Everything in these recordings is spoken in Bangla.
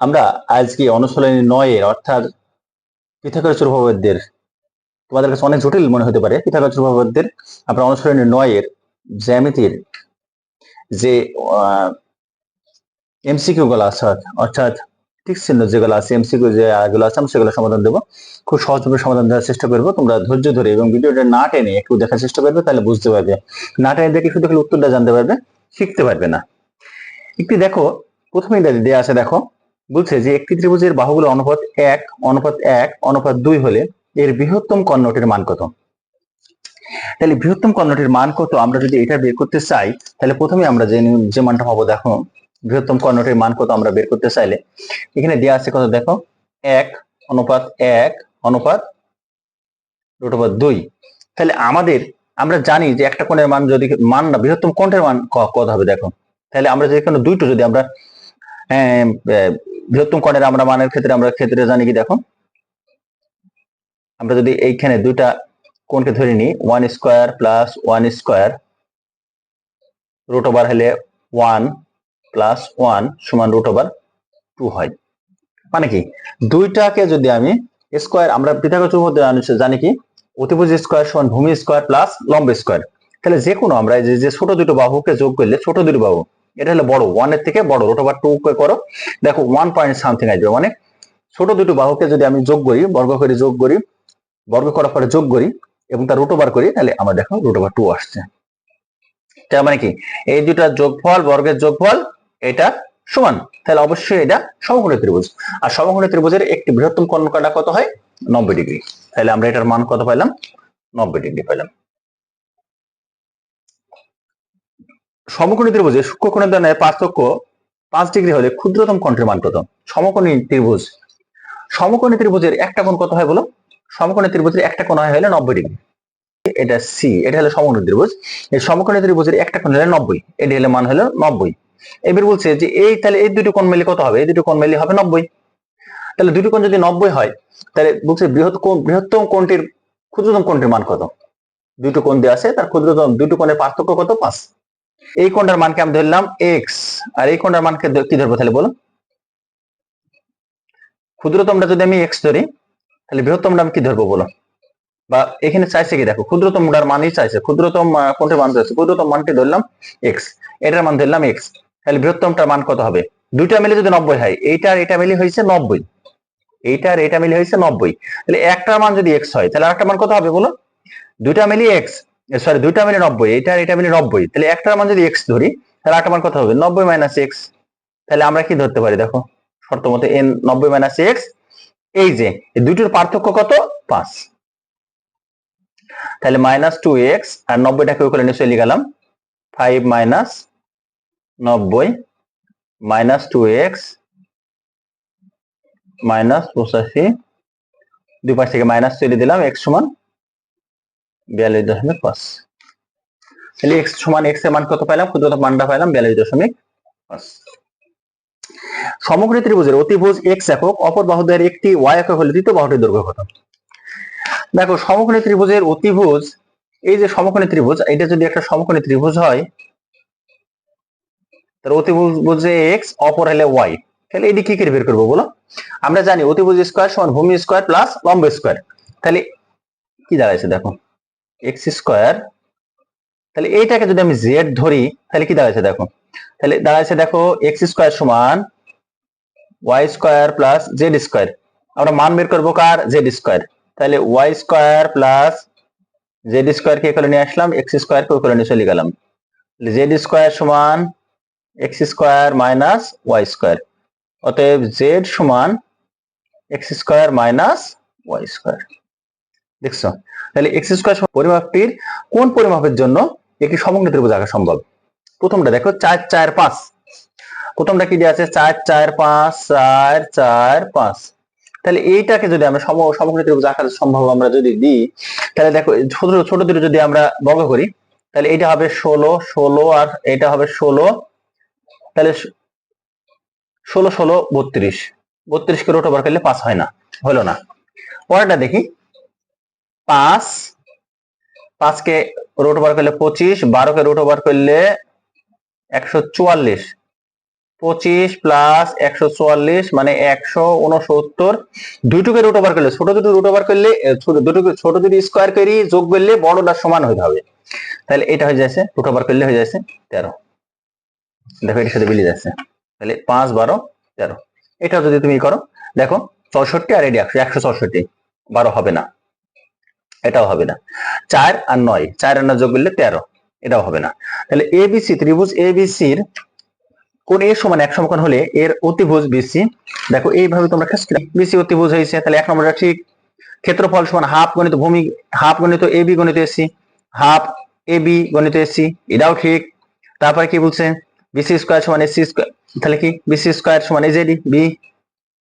আমরা আজকে অনুশীলনী নয়ের, অর্থাৎ পৃথকের চূড়ভাবদের তোমাদের কাছে অনেক জটিল মনে হতে পারে পৃথকের চূড়ভাবদের আমরা অনুশীলনী নয়ের জ্যামিতির যে এমসিকিউ গুলো আছে, অর্থাৎ ঠিক চিহ্ন যেগুলো আছে এমসিকিউ যেগুলো আছে, আমরা সেগুলো সমাধান দেবো। খুব সহজভাবে সমাধান দেওয়ার চেষ্টা করব। তোমরা ধৈর্য ধরে এবং ভিডিওটা না টেনে একটু দেখার চেষ্টা করবে, তাহলে বুঝতে পারবে। না টেনে দেখে শুধু উত্তরটা জানতে পারবে, শিখতে পারবে না। একটি দেখো প্রথমে এটা দেওয়া আছে দেখো বলছে যে একটি ত্রিভুজের বাহুগুলো অনুপাত এক অনুপাত এক অনুপাত দুই হলে এর বৃহত্তম কর্ণটির মান কত? তাহলে বৃহত্তম কর্ণটির মান কত? আমরা যদি এটা বের করতে চাই তাহলে প্রথমে আমরা যে যে মানটা পাবো দেখো বৃহত্তম কর্ণটির মান কত আমরা বের করতে চাইলে? এখানে দেওয়া আছে কত দেখো? এক অনুপাত এক অনুপাত রুট ওভার দুই। তাহলে আমাদের আমরা জানি যে একটা কোণের মান যদি মান না বৃহত্তম কোণের মান কত হবে দেখো? তাহলে আমরা যদি কোনো দুইটো যদি আমরা আহ, বৃহত্তম কোণের আমরা মানের ক্ষেত্রে আমরা ক্ষেত্রে জানি কি দেখো? আমরা যদি এইখানে দুইটা কোণকে ধরে নিই one square plus one square root over হলে ওয়ান প্লাস ওয়ান সমান রুট ওভার টু হয়। মানে কি? দুইটাকে যদি আমি স্কোয়ার আমরা চৌহদ জানি কি? অতিভুজ স্কোয়ার সমান ভূমি স্কোয়ার প্লাস লম্ব স্কোয়ার তাহলে যে কোনো আমরা যে ছোট দুটো বাহুকে যোগ করলে ছোট দুটো বাহু এটা হলো বড় ওয়ানের থেকে বড় রুট ওভার টু করো। দেখো ওয়ান পয়েন্ট সামথিং আসবে মানে ছোট দুটো বাহুকে যদি আমি যোগ করি, বর্গ করে যোগ করি, বর্গ করার পরে যোগ করি, এবং তার রুট ওভার করি, তাহলে আমার দেখো রুট ওভার টু আসছে। তার মানে কি? এই দুটা যোগফল, বর্গের যোগফল, এটা সমান। তাহলে অবশ্যই এটা সমকোণী ত্রিভুজ। আর সমকোণী ত্রিভুজের একটি বৃহত্তম কর্ণকাটা কত হয়? নব্বই ডিগ্রি তাহলে আমরা এটার মান কত পাইলাম? নব্বই ডিগ্রি পাইলাম। সমকোণী ত্রিভুজে সূক্ষ্মকোণের দানের পার্থক্য পাঁচ ডিগ্রি হলে ক্ষুদ্রতম কোণটির মান কত সমকোণী ত্রিভুজ। সমকোণী ত্রিভুজের একটা কোণ কত হয় বলো? সমকোণী ত্রিভুজের একটা কোণ হয় হলে নব্বই ডিগ্রি। এটা সি এটা হলো সমকোণী ত্রিভুজ। এই সমকোণী ত্রিভুজের একটা কোণ হলে নব্বই, এটি হলে মান হলো নব্বই। এবার বলছে যে এই তাহলে এই দুটো কোণ মিলে কত হবে? এই দুটো কোণ মিলে হবে নব্বই। তাহলে দুটো কোণ যদি নব্বই হয়, তাহলে বলছে বৃহৎ বৃহত্তম কোণটির ক্ষুদ্রতম কোণটির মান কত? দুটো কোণ দেওয়া আছে, তার ক্ষুদ্রতম দুটো কোণের পার্থক্য কত? পাঁচ। এই কোণটার মানকে আমি ধরলাম এক্স আর এই কোণটার মানকে কি ধরবো তাহলে বলো ক্ষুদ্রতমটা যদি আমি এক্স ধরি তাহলে বৃহত্তমটা আমি কি ধরবো বলো বা এখানে চাইছে কি দেখো ক্ষুদ্রতমটার মানই চাইছে ক্ষুদ্রতম আহ, কোনটির মান চাইছে ক্ষুদ্রতম মানটি ধরলাম এক্স এটার মান ধরলাম এক্স তাহলে বৃহত্তমটার মান কত হবে? দুইটা মিলে যদি নব্বই হয় এইটা আর এটা মিলে হয়েছে নব্বই এইটা আর এটা মিলে হয়েছে নব্বই তাহলে একটার মান যদি এক্স হয় তাহলে আরেকটা মান কত হবে বলো দুইটা মিলে এক্স সরি দুইটা মিলে নব্বই এটা আর এটা মিলে নব্বই। তাহলে একটার মান যদি এক্স ধরি, তাহলে আরেকটার মান কত হবে? নব্বই মাইনাস এক্স তাহলে আমরা কি ধরতে পারি? দেখো, শর্ত মতে এন নব্বই মাইনাস এক্স এই যে, এই দুইটির পার্থক্য কত? পাঁচ। তাহলে মাইনাস টু এক্স আর নব্বইটাকে ওই করে নিচে লিখে গেলাম ফাইভ মাইনাস নব্বই মাইনাস টু এক্স মাইনাস পঁচাশি। দুই পাশ থেকে মাইনাস চলে দিলাম এক্স সমান বিয়াল্লিশ দশমিক পাঁচ। তাহলে এক্স সমান এক্সের মান কত পাইলাম? ক্ষুদ্রতম মানটা পাইলাম? বিয়াল্লিশ দশমিক পাঁচ। সমগ্র ত্রিভুজের অতিভুজ এক্স একক, অপর বাহুদের একটি ওয়াই একক হলে দ্বিতীয় বাহুটির দৈর্ঘ্য কত? দেখো সমকোণী ত্রিভুজের অতিভুজ, এই যে সমকোণী ত্রিভুজ এটা যদি একটা সমকোণী ত্রিভুজ হয় তার অতিভুজ যে এক্স অপর হলে ওয়াই তাহলে এটি কি করে বের করব বলো? আমরা জানি অতিভুজ স্কোয়ার সমান ভূমি স্কোয়ার প্লাস লম্ব স্কোয়ার তাহলে কি দাঁড়াইছে দেখো? এক্স স্কোয়ার, তাহলে এইটাকে যদি আমি জেড ধরি, তাহলে কি দাঁড়াইছে দেখো? তাহলে দাঁড়াইছে দেখো এক্স স্কোয়ার সমান y square plus z square. আমরা মান বের করব কার? Z square. তাহলে y square plus z square কে করে নিয়ে আসলাম? এক্স স্কোয়ার কে করে নিয়ে চলে গেলাম। জেড স্কোয়ার সমান x square minus y square. অতএব জেড সমান x square minus y square. দেখছ? তাহলে এক্স স্কোয়ার পরিমাপটির কোন পরিমাপের জন্য একটি সমগ্র ত্রিভুজ আঁকা সম্ভব? প্রথমটা দেখো, চার চার, পাঁচ। প্রথমটা কি আছে? চার চার, পাঁচ, চার চার, পাঁচ। তাহলে এইটাকে যদি আমরা সমগ্র ত্রিভুজ আকার সম্ভব আমরা যদি দিই, তাহলে দেখো, ছোট ছোট যদি আমরা বর্গ করি, তাহলে এটা হবে ষোলো ষোলো, আর এটা হবে ষোলো। তাহলে ষোলো ষোলো, বত্রিশ। বত্রিশ কে রোট ওভার করলে পাঁচ হয় না, হলো না। পরেরটা দেখি। পাঁচ পাঁচকে রোট ওভার করলে পঁচিশ বারোকে রোট ওভার করলে একশো চুয়াল্লিশ। পঁচিশ প্লাস একশো চুয়াল্লিশ মানে একশো উনসত্তর। দুইটুকে রুট ওভার করলে ছোট দুটো রুট ওভার করলে এ, ছোট দুটো স্কোয়ার করি যোগ করলে বড়টা সমান হয়ে হবে তাহলে এটা হয়ে যাচ্ছে রুট ওভার করলে হয়ে যাচ্ছে তেরো। দেখো এটার সাথে মিলে যাচ্ছে। তাহলে পাঁচ বারো তেরো। এটা যদি তুমি করো দেখো চৌষট্টি আর এটি একশো একশো চৌষট্টি বারো হবে না। এটাও হবে না। চার আর নয়, চার আর নয় যোগ করলে তেরো, এটাও হবে না। তাহলে এ এবিসি ত্রিভুজ এ এবিসির কোন এর সমান এক সমকোণ হলে এর অতিভুজ বিসি দেখো এইভাবে তোমরা বিসি অতিভুজ হয়েছে, তাহলে এক নম্বরটা ঠিক। ক্ষেত্রফল সমান হাফ গণিত ভূমি, হাফ গণিত এবি গণিত এসি হাফ এবি গণিত এসি এটাও ঠিক। তারপরে কি বলছে? বিসি স্কোয়ার সমান এসি স্কোয়ার তাহলে কি? বিসি স্কোয়ার সমান এজেডি বি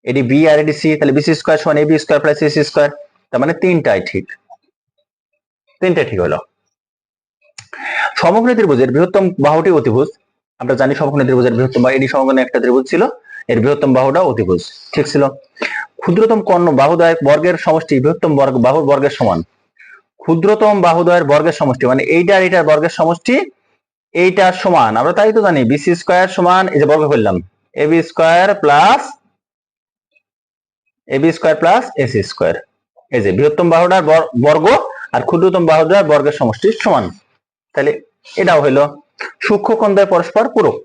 এডি বি আর এডি সি তাহলে বিসি স্কোয়ার সমান A B square plus AC square তার মানে তিনটাই ঠিক। তিনটা ঠিক হলো। সমগ্র ত্রিভুজের বৃহত্তম বাহুটি অতিভুজ। আমরা জানি সমগ্র ত্রিভুজের বৃহত্তম বাহু এডি সমগ্র একটা ত্রিভুজ ছিল, এর বৃহত্তম বাহুটা অতিভুজ। ঠিক ছিল। ক্ষুদ্রতম কর্ণ বাহুদয় বর্গের সমষ্টি, বৃহত্তম বর্গ বাহুর বর্গের সমান। ক্ষুদ্রতম বাহুদয়ের বর্গের সমষ্টি মানে এইটা আর এইটার বর্গের সমষ্টি এইটার সমান। আমরা তাই তো জানি, বিসি স্কোয়ার সমান এই যে বর্গ করলাম AB square plus AB square plus AC square. এই যে বৃহত্তম বাহুটার বর্গ আর ক্ষুদ্রতম বাহুটার বর্গের সমষ্টি সমান। তাহলে এটাও হইল সূক্ষ্ম কোণদ্বয় পরস্পর পূরক।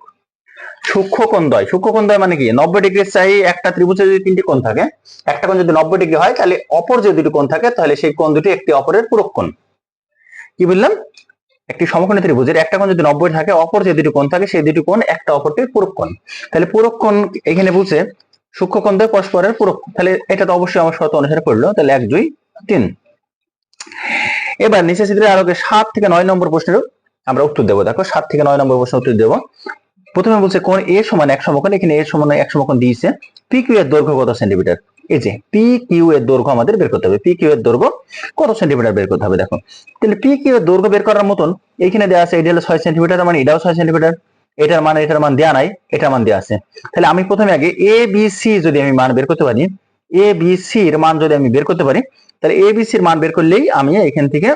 সূক্ষ্ম কোণদ্বয় সূক্ষ্ম কোণদ্বয় মানে কি? নব্বই ডিগ্রি চাই একটা ত্রিভুজে যদি তিনটি কোণ থাকে, একটা কোণ যদি নব্বই ডিগ্রি হয়, তাহলে অপর যে দুটি কোণ থাকে, তাহলে সেই কোণ দুটি একটি অপরের পূরক কোণ। কি বললাম একটি সমকোণী ত্রিভুজের একটা কোণ যদি নব্বই থাকে, অপর যে দুটি কোণ থাকে, সেই দুটি কোণ একটা অপরটির পূরক কোণ। তাহলে পূরক কোণ এখানে বলছে সূক্ষ্ম কোণদ্বয় পরস্পরের পূরক। তাহলে এটা তো অবশ্যই আমার শর্ত অনুসারে করল। তাহলে এক, দুই, তিন। এবার নিচে চিত্রের আলোকে সাত থেকে নয় নম্বর প্রশ্নের আমরা উত্তর দেবো। দেখো, সাত থেকে নয় নম্বর প্রশ্ন উত্তর দেবো। প্রথমে বলছে কোন এ সমান এক সমকোণ, এখানে এ সমান এক সমকোণ দিয়েছে। পি কিউ এর দৈর্ঘ্য কত সেন্টিমিটার? এই যে পি কিউ এর দৈর্ঘ্য আমাদের বের করতে হবে। পি কিউ এর দৈর্ঘ্য কত সেন্টিমিটার বের করতে হবে, দেখো। তাহলে পি কিউ এর দৈর্ঘ্য বের করার মতন এইখানে দেওয়া আছে এটা হলো ছয় সেন্টিমিটার মানে এটাও ছয় সেন্টিমিটার। এটার মান এটার মান দেওয়া নাই, এটার মান দেওয়া আছে। তাহলে আমি প্রথমে আগে এ বি সি যদি আমি মান বের করতে পারি এ বি মান যদি আমি বের করতে পারি, তাহলে এ বি সি এর মান বের করলেই আমি এখান থেকে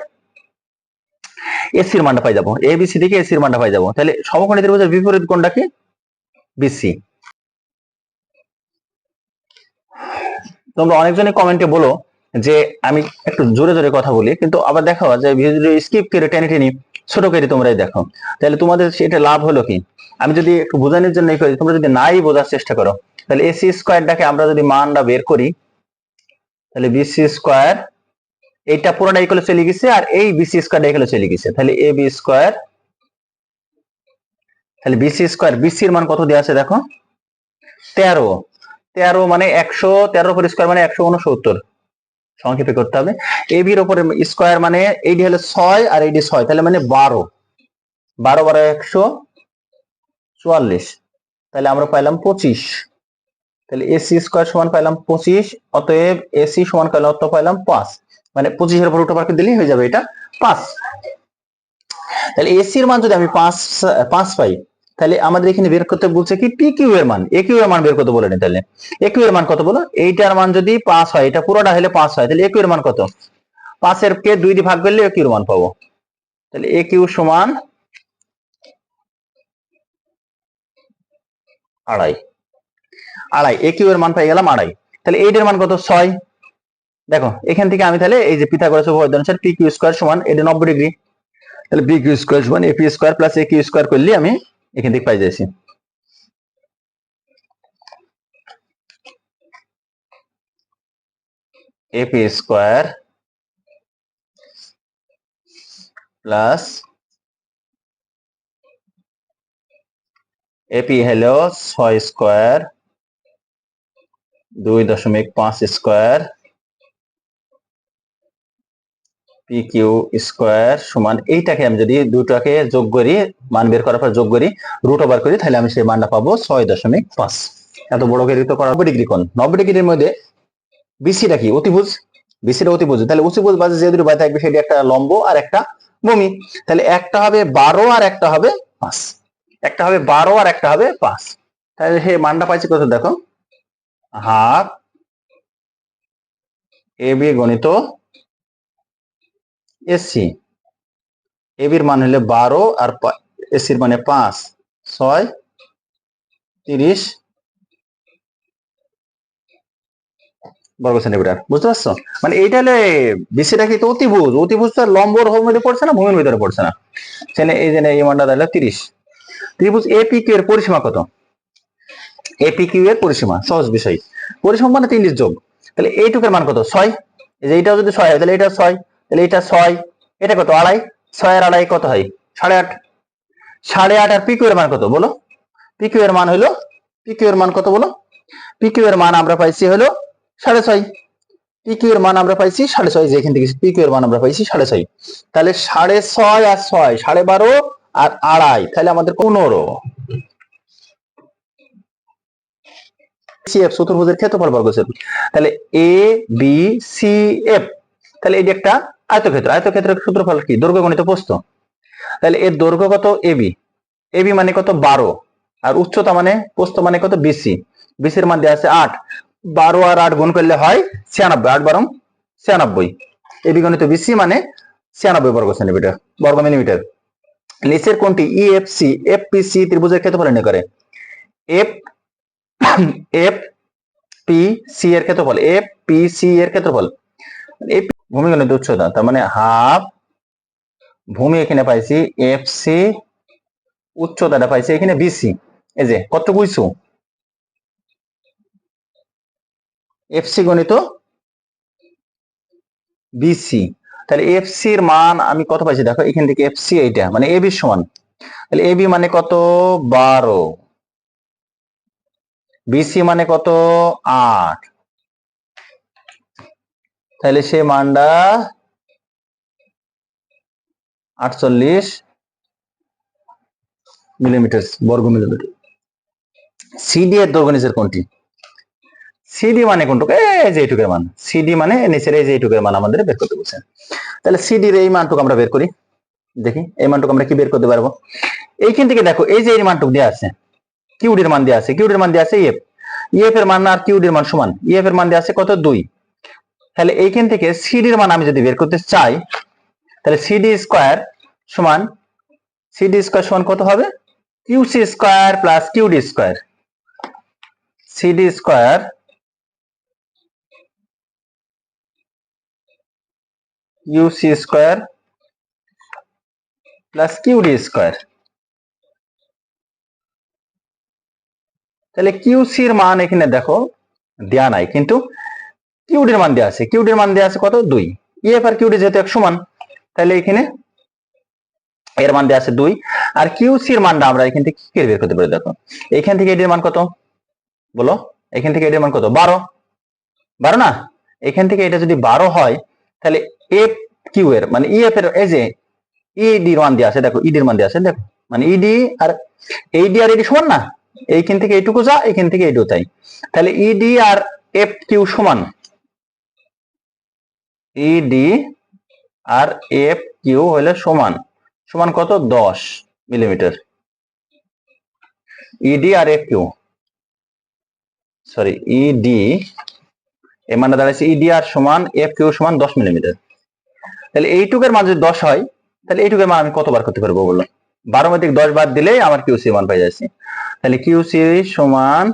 এসির মানটা পাই যাব। এ বি সি থেকে এসির মানটা পাই যাব। তাহলে সমকোণী ত্রিভুজের বিপরীত কোণটা কি? বিসি তোমরা অনেকজনই কমেন্টে বলো যে, আমি একটু জোরে জোরে কথা বলি, কিন্তু আবার দেখো যে স্কিপ করে টেনে টেনে ছোট করে তোমরাই দেখো। তাহলে তোমাদের সেটা লাভ হলো কি? আমি যদি একটু বোঝানোর জন্য তোমরা যদি নাই বোঝার চেষ্টা করো। তাহলে এসি স্কোয়ারটাকে আমরা যদি মানটা বের করি, তাহলে বিসি স্কোয়ার এইটা পুরোটা এগুলো চলে গেছে আর এই বিসি স্কোয়ার এগুলো চলে গেছে। তাহলে এ বি স্কোয়ার তাহলে বিসি স্কোয়ার বিসির মান কত দেওয়া আছে দেখো? তেরো। তেরো মানে একশো তেরো উপর স্কোয়ার মানে একশো উনসত্তর। সংক্ষেপে করতে হবে। এ বির উপরে স্কোয়ার মানে এইটি হলো ছয় আর এইটি ছয়, তাহলে মানে বারো। বারো বারো একশো চুয়াল্লিশ। তাহলে আমরা পাইলাম পঁচিশ। তাহলে এসি স্কোয়ার সমান পাইলাম পঁচিশ, অতএব এসি সমান পাইলাম অত পাইলাম পাঁচ। মানে পঁচিশের উপর উঠে পার্কে দিলেই হয়ে যাবে এটা পাঁচ। তাহলে এসির মান যদি আমি পাঁচ পাঁচ পাই, তাহলে আমাদের এখানে বের করতে বলছে কি? পি কিউ এর মান। এ কিউ এর মান বের করতে বলেনি তাহলে। এ কিউ এর মান কত বলো? এইটার মান যদি পাঁচ হয়, এটা পুরোটা হলে পাঁচ হয়, তাহলে এ কিউ এর মান কত? পাঁচের কে দুই দিয়ে ভাগ করলে এ কিউর মান পাবো। তাহলে এ কিউ সমান আড়াই। আড়াই। এ কিউ এর মান পাই গেলাম আড়াই। তাহলে এইটার মান কত? ছয়। দেখো, এখান থেকে আমি তাহলে এই যে পিথাগোরাস উপপাদ্য অনুসারে পি কিউ স্কোয়ার সমান এটা নব্বই ডিগ্রি তাহলে পি কিউ স্কোয়ার সমান A P square plus A Q square করলে আমি এখান থেকে পাই যাচ্ছি A P square plus AP হলো ছয় স্কোয়ার দুই দশমিক পাঁচ স্কোয়ার পি কিউ স্কোয়ার সমান এইটাকে আমি যদি দুটাকে যোগ করি, মান বের করার পর যোগ করি রুট ওভার করি, তাহলে আমি সেই মানটা পাবো ছয় দশমিক পাঁচ। এত বড় করে তো করা নব্বই ডিগ্রি কোণ। নব্বই ডিগ্রির মধ্যে বিসিটা কি? অতিভুজ। বিসিটা অতিভুজ। তাহলে অতিভুজ বাজে যে দুটো বাই থাকবে, সেটি একটা লম্ব আর একটা ভূমি। তাহলে একটা হবে বারো আর একটা হবে পাঁচ। একটা হবে বারো আর একটা হবে পাঁচ। তাহলে সেই মানটা পাইছি কত দেখো? হাফ এ বি গণিত এসি। এ বির মান হলে বারো আর এসির মানে পাঁচ, ছয়, তিরিশ বর্গ সেন্টিমিটার, বুঝতে পারছ? মানে এইটা হলে কিন্তু অতিভুজ পড়ছে না, ভূমির ভিতরে পড়ছে না। এই তিরিশ। ত্রিভুজ কিউ এর পরিসীমা কত? এপি কিউ এর পরিসীমা, সহজ বিষয়। পরিসীমা মানে তিরিশ যোগ। তাহলে এইটুকের মান কত? ছয়। যে এইটাও যদি ছয় হয়, তাহলে এটা ছয়। তাহলে এটা ছয়। এটা কত? আড়াই। ছয় আর আড়াই কত হয়? সাড়ে আট। সাড়ে আট আর পিকিউ এর মান কত বলো? পিকিউ এর মান হলো পিকিউ এর মান কত বলো? পিকিউ এর মান আমরা পাইছি হলো সাড়ে ছয়। পিকিউ এর মান আমরা পাইছি সাড়ে ছয় যেখান থেকে পিকিউ এর মান আমরা পাইছি সাড়ে ছয়। তাহলে সাড়ে ছয় আর ছয়, সাড়ে বারো আর আড়াই। তাহলে আমাদের পনেরো। সিএফ চতুর্ভুজের ক্ষেত্রফল বর্গ সেট তাহলে এ বি সি এফ তাহলে এটি একটা আয়তক্ষেত্র। আয়তক্ষেত্রের সূত্রফল কি? দৈর্ঘ্য গণিত প্রস্থ। তাহলে এর দৈর্ঘ্য কত? এবি এবি মানে কত? বারো। আর উচ্চতা মানে প্রস্থ মানে কত? বিসি বিসির মান দেওয়া আছে আট। বারো আর আট গুণ করলে হয় ছিয়ানব্বই। আট বারো ছিয়ানব্বই। এবি গণিত বিসি মানে ছিয়ানব্বই বর্গ সেন্টিমিটার, বর্গ মিলিমিটার। নিচের কোনটি? E ইএফসি এফপিসি ত্রিভুজের ক্ষেত্রফল নির্ণয় করে। এফ এফ পি সি এর ক্ষেত্রফল এফ পি সি এর ক্ষেত্রফল। এফ ভূমি গণিত উচ্চতা তার মানে হাফ ভূমি এখানে পাইছি এফ সি উচ্চতাটা পাইছি এখানে বিসি এই যে কত বুঝছ এফ সি গণিত বিসি তাহলে এফ সি মান আমি কত পাইছি? দেখো, এখান থেকে এফ সি এইটা মানে এ বি সমান। তাহলে এ বি মানে কত? বারো। বিসি মানে কত? আট। তাহলে সে মানটা আটচল্লিশ মিলিমিটার বর্গ মিলিমিটার সিডি এর দৈর্ঘ্য নিচের কোনটি? সিডি মানে কোনটুকু? এই যে এইটুকের মান। সিডি মানে নিচের এই যে এইটুকের মান আমাদের বের করতে বলছেন তাহলে সিডির এই মানটুকু আমরা বের করি। দেখি, এই মানটুকু আমরা কি বের করতে পারব? এইখান থেকে দেখো, এই যে এই মানটুকু দেওয়া আছে কিউডির মান দেওয়া আছে, কিউডির মান দেওয়া আছে ইএফ ইএফ এর মান আর কিউডির মান সমান। ইএফ এর মান দেওয়া আছে কত? দুই। তাহলে এইখান থেকে সিডির মান আমি যদি বের করতে চাই, তাহলে সিডি স্কোয়ার সমান, সিডি স্কোয়ার সমান কত হবে? QC square plus QD square. CD square UC square plus QD square. তাহলে কিউসির মান এখানে দেখো, দেয়া নাই, কিন্তু কিউডির মান দেওয়া আছে। কিউডির মান দেওয়া আছে কত? দুই। ইএফ আর কিউডি যেহেতু এক সমান, তাহলে এখানে এর মান দেওয়া আছে দুই। আর কিউসির মানটা আমরা এখান থেকে কি বের করতে পারি দেখো? এখান থেকে এটির মান কত? বলো, এখান থেকে এটির মান কত? বারো। বারো না? এখান থেকে এটা যদি বারো হয়, তাহলে এফ কিউ এর মানে ইএফ এর এই যে ইডি মান দেওয়া আছে, দেখো ইডির মান দেওয়া আছে, দেখো। মানে ইডি আর এইডি আর এডি সমান না? এইখান থেকে এইটুকু যা এখান থেকে এইটুকু তাই। তাহলে ইডি আর এফ কিউ সমান? ইডি আর এফ কিউ হলে সমান। সমান কত? দশ মিলিমিটার। ইডি আর এফ কিউ সরি ইডি এ মানে দাঁড়াচ্ছে ইডি আর সমান এফ কিউ সমান দশ মিলিমিটার। তাহলে এইটুকের মাঝে দশ হয়, তাহলে এইটুকের মান আমি কতবার করতে পারব বলল বারো মধ্যে দশ বাদ দিলেই আমার কিউসি মান পাই যাচ্ছি। তাহলে কিউসি সমান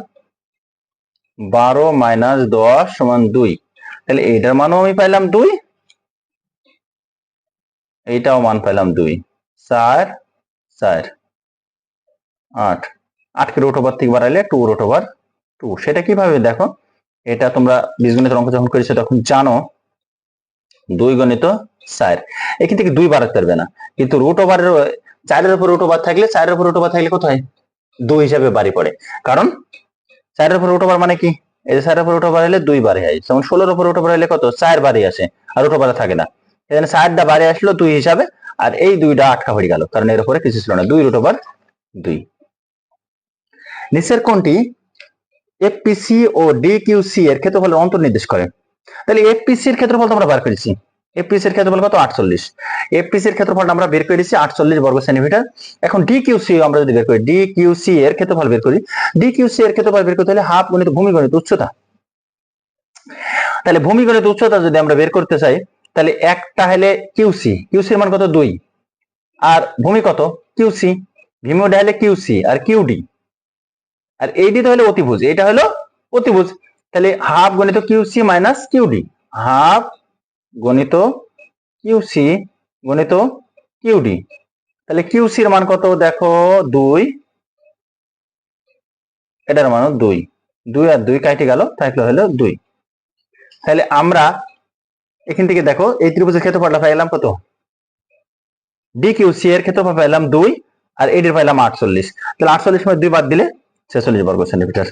বারো মাইনাস দশ সমান দুই। তাহলে এইটার মানও আমি পাইলাম দুই। এইটাও মান পাইলাম দুই। চার চার, আট। আটকে রুট ওভার থেকে বাড়াইলে টু রুট ওভার টু সেটা কীভাবে দেখো? এটা তোমরা বীজগণিতের অঙ্ক যখন করেছ তখন জানো। দুই গণিত চার। এখান থেকে দুই বাড়াতে পারবে না। কিন্তু রুট ওভারের চারের উপর রুট ওভার থাকলে চারের উপর রুট ওভার থাকলে কোথায়? দুই হিসাবে বাড়ি পড়ে। কারণ চারের উপর রুট ওভার মানে কি? এই চারের উপর রুট ওভার হলে দুই বাড়ি হয়। যেমন ষোলোর উপর রুট ওভার হলে কত? চার বাড়ি আসে আর রুট ওভার থাকে না। এখানে চারটা বাড়ি আসলো দুই হিসাবে আর এই দুইটা আটকা পড়ে গেল। কারণ এর উপরে কিছু ছিল না। দুই রুট ওভার দুই। নিচের কোনটি এফপিসি ও ডিকিউসি এর ক্ষেত্রফলের অন্তর্নির্দেশ করে। তাহলে এফপিসি এর ক্ষেত্রফল তো আমরা বার করেছি। এফপিসি এর ক্ষেত্রফল কত? আটচল্লিশ। এফপিসি এর ক্ষেত্রফলটা আমরা বের করে দিচ্ছি আটচল্লিশ বর্গ সেন্টিমিটার। এখন ডিকিউসি আমরা যদি বের করি ডিকিউসি এর ক্ষেত্রফল বের করি ডিকিউসি এর ক্ষেত্রফল বের করতে হলে হাফ গণিত ভূমি গণিত উচ্চতা। তাহলে ভূমি গণিত উচ্চতা যদি আমরা বের করতে চাই, তাহলে একটা হলে কিউসি কিউসির মান কত? দুই। আর ভূমি কত? কিউসি ভূমিটা হলে কিউসি আর কিউডি আর এইডি তো হলো অতিভুজ এটা হলো অতিভুজ। তাহলে হাফ গণিত কিউসি মাইনাস কিউডি হাফ গণিত কিউসি গণিত কিউডি তাহলে কিউসির মান কত? দেখো, দুই। এটার মান দুই। দুই আর দুই কাটে গেল থাকলে হলো দুই। তাহলে আমরা এখান থেকে দেখো, এই ত্রিভুজের ক্ষেত্রফলটা পাইলাম কত? ডি কিউসি এর ক্ষেত্রফল পাইলাম দুই, আর এটির পাইলাম আটচল্লিশ। তাহলে আটচল্লিশ মধ্যে দুই বাদ দিলে ছেচল্লিশ বর্গ সেন্টিমিটার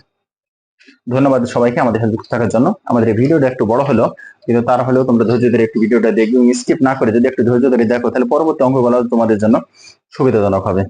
ধন্যবাদ সবাইকে আমাদের সাথে যুক্ত থাকার জন্য। আমাদের ভিডিওটা একটু বড় হলো, কিন্তু তার হলেও তোমরা ধৈর্য ধরে একটু ভিডিওটা দেখবে স্কিপ না করে যদি একটু ধৈর্য ধরে দেখো, তাহলে পরবর্তী অঙ্কগুলো তোমাদের জন্য সুবিধাজনক হবে।